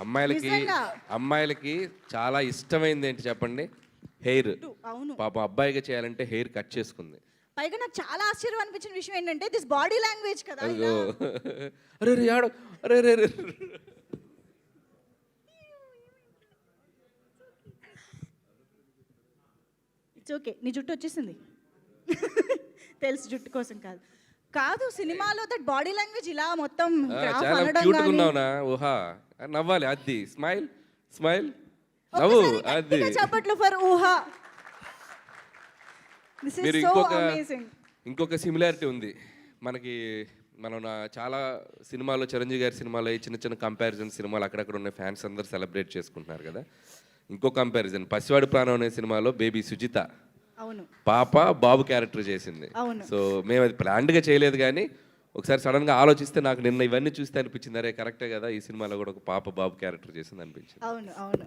అమ్మాయిలకి నిజంగా. అమ్మాయిలకి చాలా ఇష్టమైంది ఏంటి చెప్పండి? హెయిర్. అవును. పాప అబ్బాయిగా చేయాలంటే హెయిర్ కట్ చేసుకుంది. పైగా నాకు చాలా ఆశ్చర్యం అనిపించిన విషయం ఏంటంటే దిస్ బాడీ లాంగ్వేజ్ కదా అదిగో అరే రే ఆడు. అరే రే రే ఇట్స్ ఓకే నీ జుట్టు వచ్చేసింది. తెలుసు జుట్టు కోసం కాదు. కాదు సినిమాలో దట్ బాడీ లాంగ్వేజ్ ఇలా మొత్తం graph చాలా అనడం క్యూట్ గానీ- ఉన్నావునా? ఊహా. నవ్వాలి అది స్మైల్ స్మైల్. నవ్వు ఒక్కసారి అది గట్టిగా చప్పట్లు ఫర్ ఊహా. దిస్ మీరు ఇస్ సో ఇంకొక అమేజింగ్ ఇంకొక సిమిలారిటీ ఉంది. మనకి మనం నా- చాలా సినిమాలో చిరంజీవి గారి సినిమాలో ఈ చిన్న చిన్న కంపారిజన్ సినిమాలు అక్కడక్కడ ఉన్న ఫ్యాన్స్ అందరు సెలబ్రేట్ చేసుకుంటున్నారు కదా. ఇంకో కంపారిజన్ పసివాడి ప్రాణం అనే సినిమాలో బేబీ సుజిత. పాప బాబు క్యారెక్టర్ చేసింది. అవును. సో మేము అది ప్లాన్డ్గా చేయలేదు కానీ ఒకసారి సడన్గా ఆలోచిస్తే నాకు నిన్న ఇవన్నీ చూస్తే అనిపించింది. అరే కరెక్టే కదా ఈ సినిమాలో కూడా ఒక పాప బాబు క్యారెక్టర్ చేసింది అనిపించింది. అవును అవును.